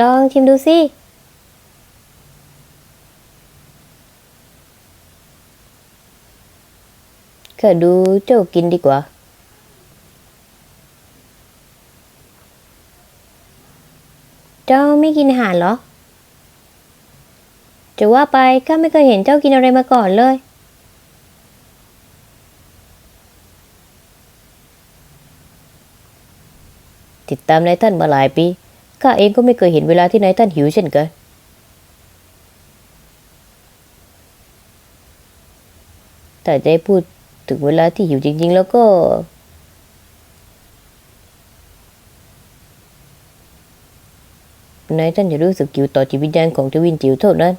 ลองชิมดูสิข้าดูเจ้ากินดีกว่า เจ้าไม่กินอาหารเหรอ จะว่าไปข้าไม่เคยเห็นเจ้ากินอะไรมาก่อนเลยติดตามนายท่านมาหลายปี ข้าเองก็ไม่เคยเห็นเวลาที่นายท่านหิวเช่นกันแต่จะให้พูดถึงเวลาที่หิวจริง ๆ แล้วก็ นายท่านจะรู้สึกหิวต่อจิตวิญญาณของทวินจิ๋วเท่านั้น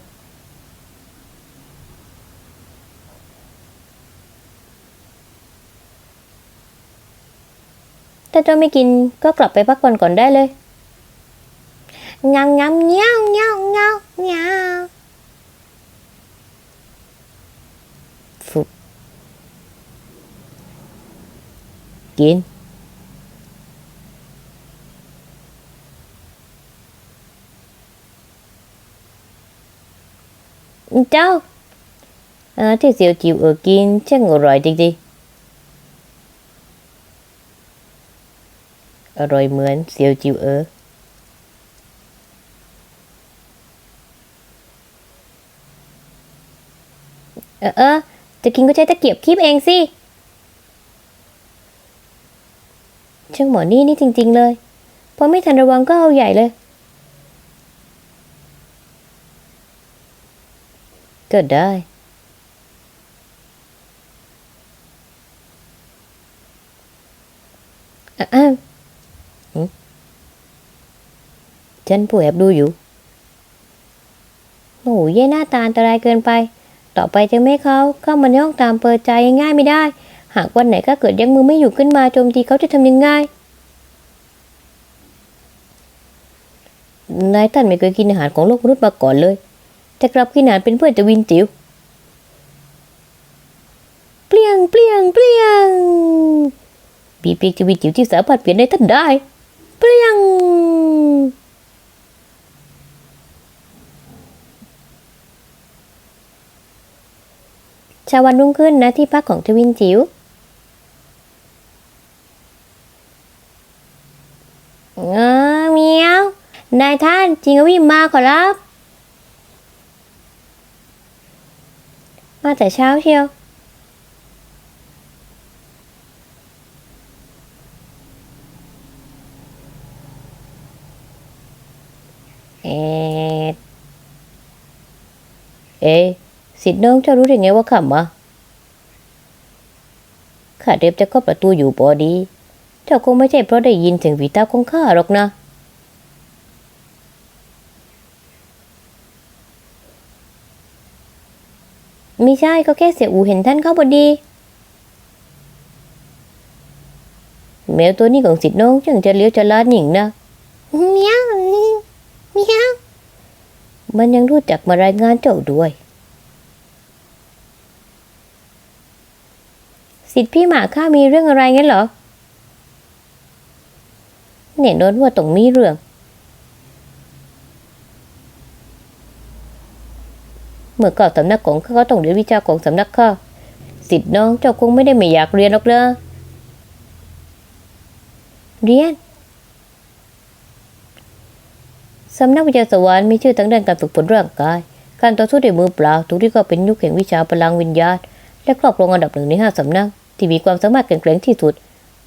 ถ้าเจ้าไม่กินก็กลับไปพักผ่อนก่อนได้เลย งามงามเงี้ยวเงี้ยวเงี้ยวเงี้ยวฟุบกิน เจ้าเอ่อที่เสี่ยวจิ๋วเออกินช่างอร่อยจริงๆ อร่อยเหมือนเสี่ยวจิ๋วเออ เออเออจะกินก็ใช้ตะเกียบคีบเองสิช่างหมอนี่นี่จริง ๆ เลย พอไม่ทันระวังก็เอาใหญ่เลย ก็ได้อ่อะหึฉันผู้แอบดูอยู่ โอ้ยเย่หน้าตาอันตรายเกินไป ต่อไปจะไม่เขาเข้ามาในห้องตามเปิดใจง่ายไม่ได้ หากวันไหนก็เกิดยังมือไม่อยู่ขึ้นมาโจมตีเขาจะทำยังไงนายท่านไม่เคยกินอาหารของโลกมนุษย์มาก่อนเลย แต่กลับกินอาหารเป็นเพื่อนจะวินจิ๋วเปลี่ยงเปลี่ยงเปลี่ยงปีปีกจะวินจิ๋วที่สามารถเปลี่ยนได้ท่านได้ เปลี่ยง เชาวันรุ่งขึ้นนะที่พักของทวินจิ๋วเออเมียวนายท่านจิงวิมมาขอรับ มาแต่เช้าเชียวเอ๊ะเอ๊ะ สิทธิ์น้องเจ้ารู้ได้ไงว่าข้ามาข้าเรียบจะเข้าประตูอยู่พอดี เจ้าคงไม่ใช่เพราะได้ยินเสียงฝีเท้าของข้าหรอกนะ ไม่ใช่ก็แค่เสียอูเห็นท่านเข้าพอดี แมวตัวนี้ของสิทธิ์น้องช่างจะเลี้ยวจะลาดหนิงนะเมียวเมียวมันยังรู้จักมารายงานเจ้าด้วย สิทธิ์พี่หมาข้ามีเรื่องอะไรงั้นเหรอ เนี่ยโน้นว่าต้องมีเรื่อง เมื่อก่าสำนักของข้าก็ต้องเรียนวิชาของสำนักข้าสิทธิ์น้องเจ้าคงไม่ได้ไม่อยากเรียนหรอกนะเรียนสำนักวิชาสวรรค์มีชื่อทั้งด้านการฝึกฝนร่างกาย การต่อสู้ด้วยมือเปล่าทุกที่ก็เป็นยุคแห่งวิชาพลังวิญญาณ และครอบครองอันดับหนึ่งในห้าสำนัก ที่มีความสามารถแข็งแกร่งที่สุด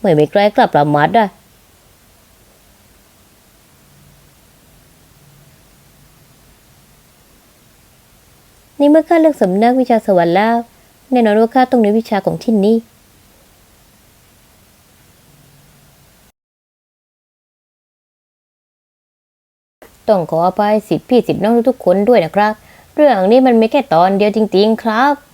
ไม่มีใครกล้าปรามาดได้ในเมื่อข้าเลือกสำนักวิชาสวรรค์แล้วแน่นอนว่าข้าต้องเรียนวิชาของที่นี่ต้องขออภัยสิทธิพี่สิทธิน้องทุกคนด้วยนะครับ เรื่องนี้มันไม่แค่ตอนเดียวจริง ๆ ครับ